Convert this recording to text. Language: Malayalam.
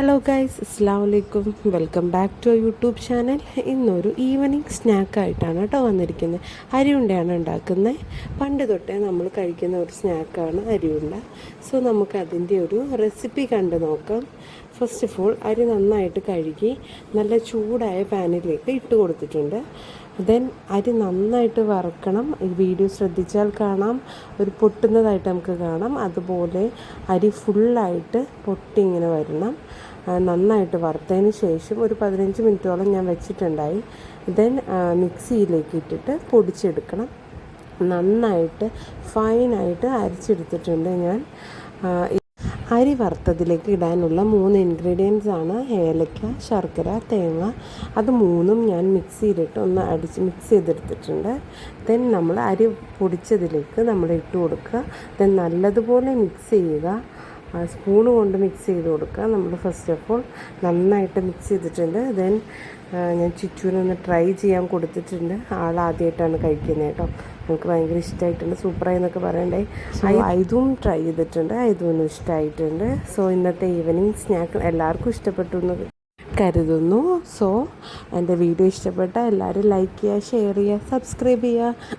ഹലോ ഗൈസ് അസ്സാം വലൈക്കും welcome back to YouTube channel ഇന്നൊരു ഈവനിങ് സ്നാക്കായിട്ടാണ് കേട്ടോ വന്നിരിക്കുന്നത്. അരിയുണ്ടയാണ് ഉണ്ടാക്കുന്നത്. പണ്ട് തൊട്ടേ നമ്മൾ കഴിക്കുന്ന ഒരു സ്നാക്കാണ് അരിയുണ്ട. സോ നമുക്ക് അതിന്റെ ഒരു റെസിപ്പി കണ്ടു നോക്കാം. ഫസ്റ്റ് ഓഫ് ഓൾ അരി നന്നായിട്ട് കഴുകി നല്ല ചൂടായ പാനിലേക്ക് ഇട്ട് കൊടുത്തിട്ടുണ്ട്. ദെൻ അരി നന്നായിട്ട് വറുക്കണം. ഈ വീഡിയോ ശ്രദ്ധിച്ചാൽ കാണാം. ഒരു പൊട്ടുന്നതായിട്ട് നമുക്ക് കാണാം. അതുപോലെ അരി ഫുള്ളായിട്ട് പൊട്ടി ഇങ്ങനെ വരണം. നന്നായിട്ട് വറുത്തതിന് ശേഷം ഒരു പതിനഞ്ച് മിനിറ്റോളം ഞാൻ വെച്ചിട്ടുണ്ടായി. ദെൻ മിക്സിയിലേക്ക് ഇട്ടിട്ട് പൊടിച്ചെടുക്കണം. നന്നായിട്ട് ഫൈനായിട്ട് അരച്ചെടുത്തിട്ടുണ്ട് ഞാൻ. അരി വറുത്തതിലേക്ക് ഇടാനുള്ള മൂന്ന് ഇൻഗ്രീഡിയൻസ് ആണ് ഏലക്ക ശർക്കര തേങ്ങ. അത് മൂന്നും ഞാൻ മിക്സിയിലിട്ട് ഒന്ന് അടിച്ച് മിക്സ് ചെയ്തെടുത്തിട്ടുണ്ട്. ദെൻ നമ്മൾ അരി പൊടിച്ചതിലേക്ക് നമ്മൾ ഇട്ട് കൊടുക്കുക. ദെൻ നല്ലതുപോലെ മിക്സ് ചെയ്യുക. സ്പൂൺ കൊണ്ട് മിക്സ് ചെയ്ത് കൊടുക്കുക. നമ്മൾ ഫസ്റ്റ് ഓഫ് ഓൾ നന്നായിട്ട് മിക്സ് ചെയ്തിട്ടുണ്ട്. ദെൻ ഞാൻ ചിച്ചുവിനൊന്ന് ട്രൈ ചെയ്യാൻ കൊടുത്തിട്ടുണ്ട്. ആൾ ആദ്യമായിട്ടാണ് കഴിക്കുന്നത് കേട്ടോ. നമുക്ക് ഭയങ്കര ഇഷ്ടമായിട്ടുണ്ട് സൂപ്പറായി എന്നൊക്കെ പറയണ്ടേ. ഇതും ട്രൈ ചെയ്തിട്ടുണ്ട്. ഇതും ഇഷ്ടമായിട്ടുണ്ട് സോ ഇന്നത്തെ ഈവനിങ് സ്നാക്ക് എല്ലാവർക്കും ഇഷ്ടപ്പെട്ടു എന്ന് കരുതുന്നു. സോ എന്റെ വീഡിയോ ഇഷ്ടപ്പെട്ട എല്ലാവരും ലൈക്ക് ചെയ്യുക ഷെയർ ചെയ്യുക സബ്സ്ക്രൈബ് ചെയ്യുക.